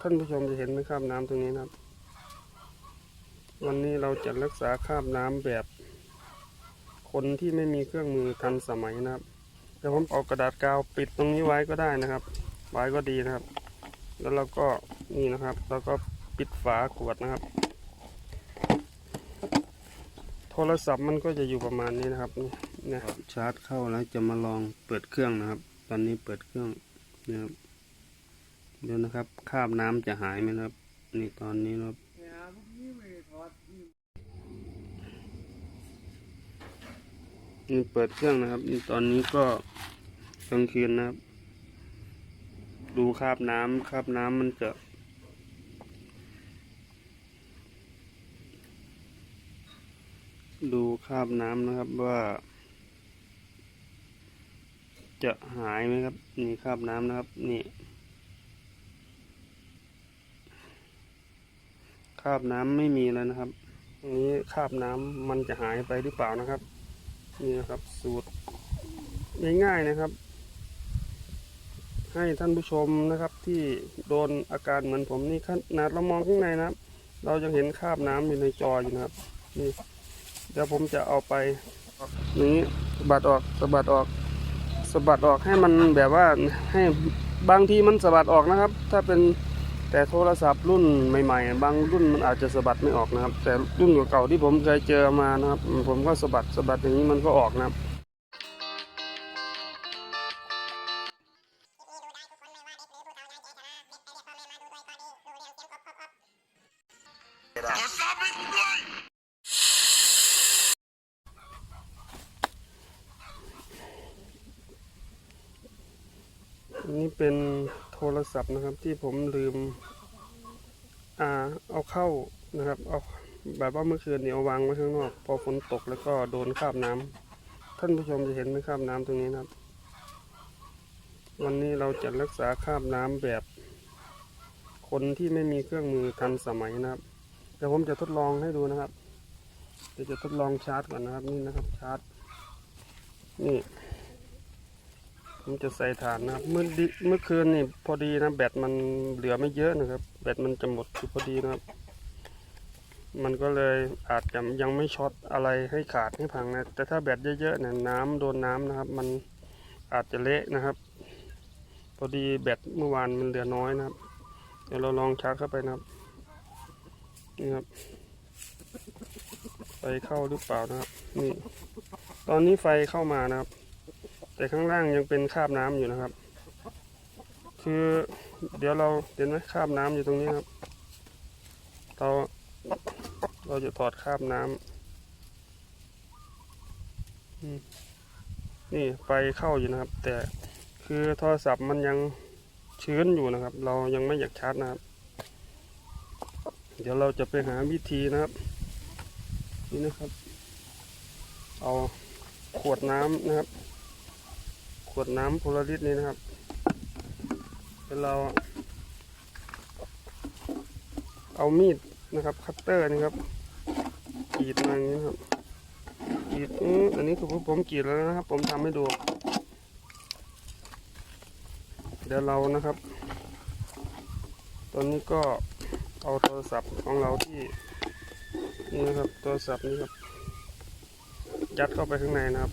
ท่านผู้ชมจะเห็นไหมคราบน้ำตรงนี้นะครับ วันนี้เราจะรักษาคราบน้ำแบบ คนที่ไม่มีเครื่องมือทันสมัยนะครับเดี๋ยวผมเอากระดาษกาวปิดตรงนี้ไว้ก็ได้นะครับ ไว้ก็ดีนะครับ แล้วเราก็นี่นะครับแล้วก็ปิดฝาขวดนะครับ โทรศัพท์มันก็จะอยู่ประมาณนี้นะครับนี่นะชาร์จเข้าแล้วจะมาลองเปิดเครื่องนะครับ ตอนนี้เปิดเครื่องนะครับ เดี๋ยวนะครับคราบน้ำจะหายไหมครับ นี่ตอนนี้ครับนี่เปิดเครื่องนะครับนี่ตอนนี้ก็กลางคืนนะครับ ดูคราบน้ำคราบน้ำมันจะดูคราบน้ำนะครับว่า จะหายไหมครับ นี่คราบน้ำนะครับ นี่ ราบน้ำไม่มีแล้วนะครับตรงนี้คราบน้ำมันจะหายไปหรือเปล่านะครับ นี่นะครับสูตรง่ายๆนะครับ ให้ท่านผู้ชมนะครับที่โดนอาการเหมือนผมนี่ขนาดเรามองข้างในนะครับ เรายังเห็นคราบน้ำอยู่ในจออยู่นะครับนี่เดี๋ยวผมจะเอาไปนี้สะบัดออกสะบัดออกสะบัดออกให้มันแบบว่าให้บางทีมันสะบัดออกนะครับ ถ้าเป็น แต่โทรศัพท์รุ่นใหม่ๆ บางรุ่นมันอาจจะสะบัดไม่ออกนะครับ แต่รุ่นเก่าๆที่ผมเคยเจอมานะครับ ผมก็สะบัดสะบัดอย่างนี้มันก็ออกนะครับนี่เป็น โทรศัพท์นะครับ ที่ผมลืมอ่าเอาเข้านะครับเอาแบบว่าเมื่อคืนเนี้เอาวางไว้ข้างนอก พอฝนตกแล้วก็โดนคราบน้ำท่านผู้ชมจะเห็นไหมคราบน้ำตรงนี้นะครับ วันนี้เราจะรักษาคราบน้ำแบบ คนที่ไม่มีเครื่องมือทันสมัยนะครับเดี๋ยวผมจะทดลองให้ดูนะครับเดี๋ยวจะทดลองชาร์จก่อนนะครับนี่นะครับชาร์จนี่ ผมจะใส่ฐานนะครับ เมื่อเมื่อคืนนี่พอดีนะแบตมันเหลือไม่เยอะนะครับ แบตมันจะหมดคือพอดีนะครับ มันก็เลยอาจจะยังไม่ช็อตอะไรให้ขาดให้พังนะ แต่ถ้าแบตเยอะๆเนี่ยน้ำโดนน้ำนะครับ มันอาจจะเละนะครับ พอดีแบตเมื่อวานมันเหลือน้อยนะครับ เดี๋ยวเราลองชาร์จเข้าไปนะครับนี่ครับไฟเข้าหรือเปล่านะครับ นี่ ตอนนี้ไฟเข้ามานะครับ แต่ข้างล่างยังเป็นคราบน้ำอยู่นะครับ คือเดี๋ยวเราเห็นไหมคราบน้ำอยู่ตรงนี้ครับ เราเราจะถอดคราบน้ำอืมนี่ไฟเข้าอยู่นะครับ แต่คือโทรศัพท์มันยังชื้นอยู่นะครับ เรายังไม่อยากชาร์จนะครับ เดี๋ยวเราจะไปหาวิธีนะครับ นี่นะครับ เอาขวดน้ำนะครับ วดน้ำโพลาริสนี้นะครับแล้วเรา เอามีดนะครับ คัตเตอร์นี่ครับกรีดมาอย่างนี้นะครับกรีดอันนี้คือผมกรีดแล้วนะครับ ผมทำให้ดู เดี๋ยวเรานะครับ ตอนนี้ก็เอาโทรศัพท์ของเราที่นี่นะครับโทรศัพท์นี่ครับยัดเข้าไปข้างในนะครับ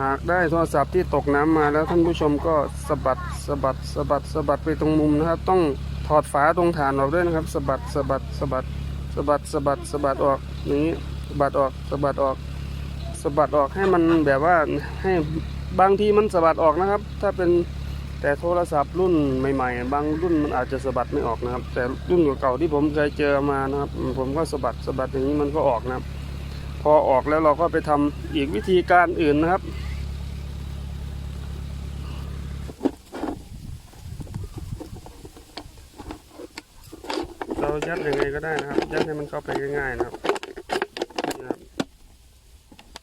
หากได้โทรศัพท์ที่ตกน้ำมาแล้วท่านผู้ชมก็สะบัดสะบัดสะบัดสะบัดไปตรงมุมนะครับ ต้องถอดฝาตรงฐานออกด้วยนะครับสะบัดสะบัดสะบัดสะบัดสะบัดสะบัดออกนี้สะบัดออกสะบัดออกสะบัดออกให้มันแบบว่าให้บางทีมันสะบัดออกนะครับ ถ้าเป็นแต่โทรศัพท์รุ่นใหม่ๆ บางรุ่นมันอาจจะสะบัดไม่ออกนะครับ แต่รุ่นเก่าๆที่ผมเคยเจอมานะครับ ผมก็สะบัดสะบัดอย่างนี้มันก็ออกนะครับ พอออกแล้วเราก็ไปทำอีกวิธีการอื่นนะครับ เรายัดยังไงก็ได้นะครับ ยัดให้มันเข้าไปง่ายๆนะครับนี่ครับ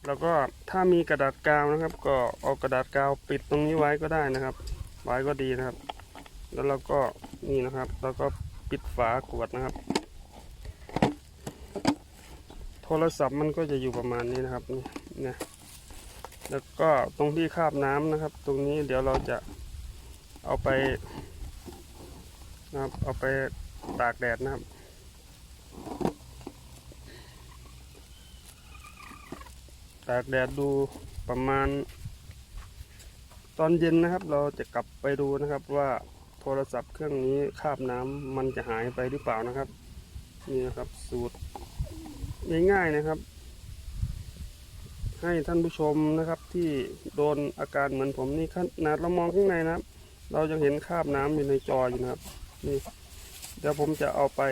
แล้วก็ถ้ามีกระดาษกาวนะครับ ก็เอากระดาษกาวปิดตรงนี้ไว้ก็ได้นะครับ ไว้ก็ดีนะครับ แล้วเราก็นี่นะครับเราก็ปิดฝาขวดนะครับ โทรศัพท์มันก็จะอยู่ประมาณนี้นะครับนี่นแล้วก็ตรงที่คาบน้ำนะครับ ตรงนี้เดี๋ยวเราจะเอาเอาไปนะครับเอาไป ตากแดดนะครับ ตากแดดดูประมาณ ตอนเย็นนะครับ เราจะกลับไปดูนะครับว่าโทรศัพท์เครื่องนี้คาบน้ำมันจะหายไปหรือเปล่านะครับ นี่นะครับสูตรง่ายๆนะครับ ให้ท่านผู้ชมนะครับที่โดนอาการเหมือนผมนี่ขนาดเรามองข้างในนะครับ เรายังเห็นคาบน้ำอยู่ในจออยู่นะครับนี่ เดี๋ยวผมจะเอาไป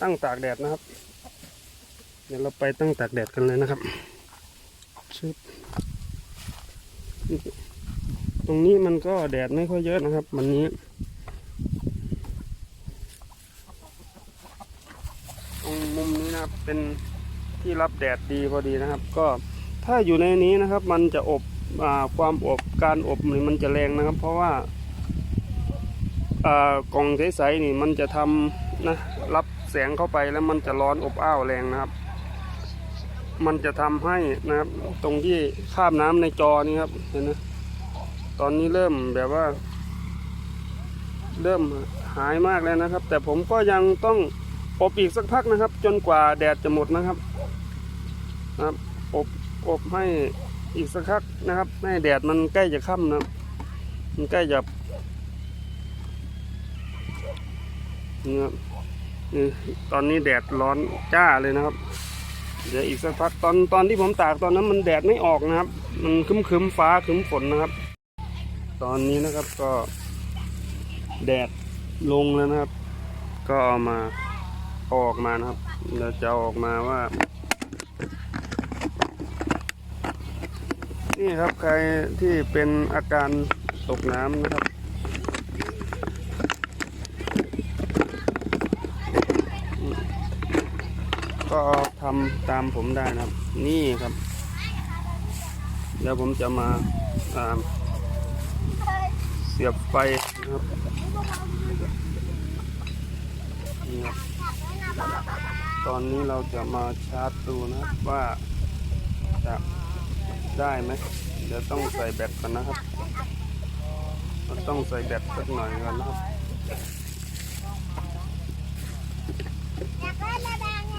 ตั้งตากแดดนะครับ เดี๋ยวเราไปตั้งตากแดดกันเลยนะครับชึบตรงนี้มันก็แดดไม่ค่อยเยอะนะครับ วันนี้ตรงมุมนี้นะครับเป็นที่รับแดดดีพอดีนะครับ ก็ถ้าอยู่ในนี้นะครับ มันจะอบอาความอบการอบนี่มันจะแรงนะครับ เพราะว่าอ่า กล่องใสๆนี่มันจะทำนะรับแสงเข้าไปแล้วมันจะร้อนอบอ้าวแรงนะครับ มันจะทำให้นะครับ ตรงที่คาบน้ำในจอนี่ครับเห็นไหมตอนนี้เริ่มแบบว่า เริ่มหายมากแล้วนะครับ แต่ผมก็ยังต้องอบอีกสักพักนะครับ จนกว่าแดดจะหมดนะครับนะครับอบอบให้อีกสักพักนะครับ ให้แดดมันใกล้จะค่ำนะมันใกล้จะ นี่ครับตอนนี้แดดร้อนจ้าเลยนะครับ เดี๋ยวอีกสักพักตอนตอนที่ผมตากตอนนั้นมันแดดไม่ออกนะครับ มันคึ้มคึมๆฟ้าคึ้มฝนนะครับ ตอนนี้นะครับก็แดดลงแล้วนะครับ ก็เอามาออกมานะครับ เราจะอออกมาว่า นี่ครับใครที่เป็นอาการตกน้ำนะครับ ก็ ทำตามผมได้นะครับ นี่ครับ เดี๋ยวผมจะมาเสียบไฟนะครับนี่ครับตอนนี้เราจะมาชาร์จดูนะว่าจะได้ไหมเดี๋ยวต้องใส่แบตก่อนนะครับ ต้องใส่แบตสักหน่อยก่อนนะครับ อยากได้มาแดงไง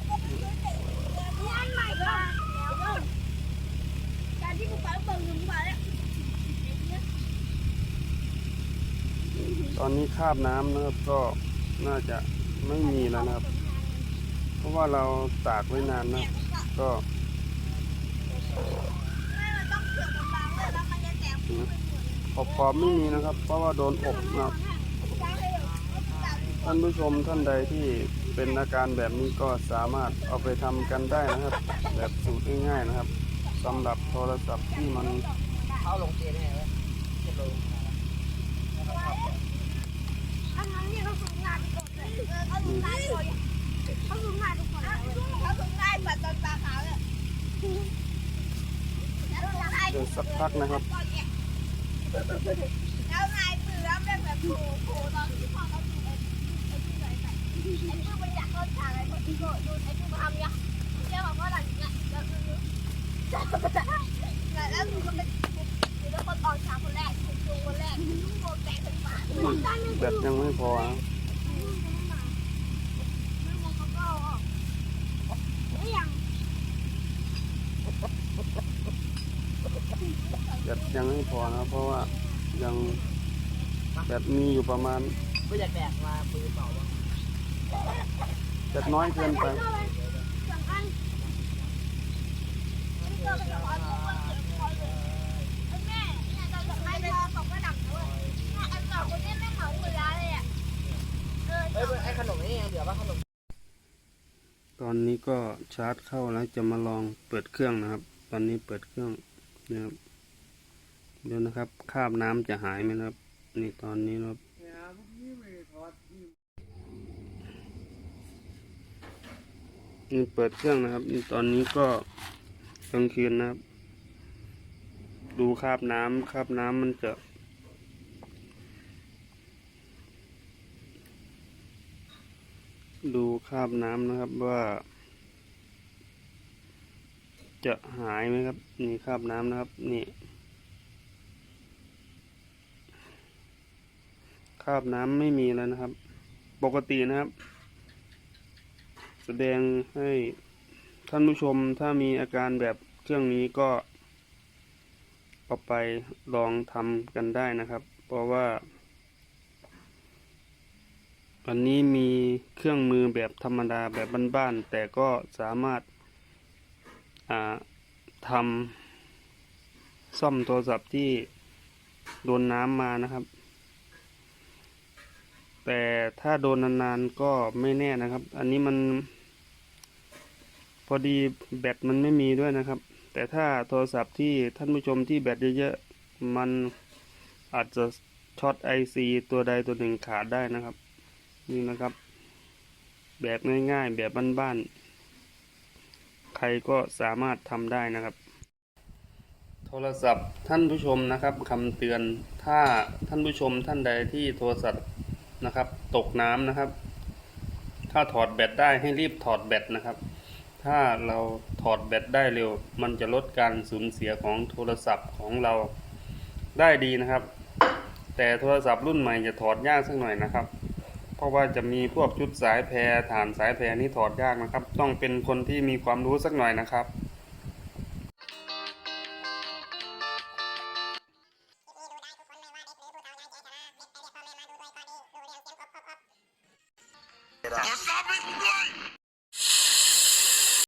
ตอนนี้คาบน้ำนะครับก็น่าจะไม่มีแล้วนะครับ เพราะว่าเราตากไว้นานนะก็ขอบขอบไม่มีนะครับ เพราะว่าโดนอบนะครับท่านผู้ชมท่านใดที่เป็นอาการแบบนี้ก็สามารถเอาไปทำกันได้นะครับ แบบสูตรง่ายๆนะครับสำหรับโทรศัพท์ที่มันเข้าลงเกณฑ์ได้ไหมเก็บลง เดี๋ยวสัก พักนะครับแล้วนายคือแล้วแบบแบบโผล่โผล่ตอนที่พอเขาดูไอ้ไอ้ที่ไหนใส่ไอ้ที่มันอยากเข้าฉากไอ้คนที่โดนไอ้ที่มาทำเนี่ยเชื่อบอกว่าหลังเนี้ยแล้วแล้วคือมันเป็นคือแล้วคนออกฉากคนแรกคือตัวคนแรกโดนแตะเป็นหมาแบตยังไม่พอนะ ไม่ยัง แบต ยังไม่พอนะเพราะว่ายังแบตมีอยู่ประมาณไม่อยากแบกมาปืนเปล่าบ้างแบตน้อยเกินไปสองอันอันนี้ก็เป็นร้อยพวกมันเกิดคอยเลยแม่เนี่ยเราจะให้พอสองระดับเลยเนี่ยอันสองคนนี้แม่เหมาหมดแล้วเลยอะเออเฮ้ยไอ้ขนมนี่ยังเหลือป่ะขนมตอนนี้ก็ชาร์จเข้าแล้วจะมาลองเปิดเครื่องนะครับ ตอนนี้เปิดเครื่องนะครับ เดี๋ยวนะครับคาบน้ำจะหายไหมครับ นี่ตอนนี้ครับนี่เปิดเครื่องนะครับ นี่ตอนนี้ก็กลางคืนนะครับ ดูคาบน้ำคาบน้ำมันจะดูคราบน้ำนะครับว่า จะหายไหมครับ นี่คราบน้ำนะครับ นี่ คราบน้ำไม่มีแล้วนะครับ ปกตินะครับ แสดงให้ท่านผู้ชมถ้ามีอาการแบบเครื่องนี้ก็เอาไปลองทำกันได้นะครับ เพราะว่าอันนี้มีเครื่องมือแบบธรรมดาแบบบ้านๆแต่ก็สามารถาทำซ่อมโทรศัพท์ที่โดนน้ำมานะครับ แต่ถ้าโดนนานๆก็ไม่แน่นะครับ อันนี้มัน พอดีแบตมันไม่มีด้วยนะครับ แต่ถ้าโทรศัพท์ที่ท่านผู้ชมที่แบตเยอะๆมันอาจจะช็อตไอซีตัวใดตัวหนึ่งขาดได้นะครับ นี่นะครับ แบบง่ายๆ แบบบ้านๆ ใครก็สามารถทำได้นะครับ โทรศัพท์ท่านผู้ชมนะครับคำเตือนถ้าท่านผู้ชมท่านใดที่โทรศัพท์ นะครับ ตกน้ำนะครับ ถ้าถอดแบตได้ให้รีบถอดแบตนะครับ ถ้าเราถอดแบตได้เร็ว มันจะลดการสูญเสียของโทรศัพท์ของเราได้ดีนะครับ แต่โทรศัพท์รุ่นใหม่จะถอดยากสักหน่อยนะครับ เพราะว่าจะมีพวกชุดสายแพรฐานสายแพรนี่ถอดยากนะครับ ต้องเป็นคนที่มีความรู้สักหน่อยนะครับ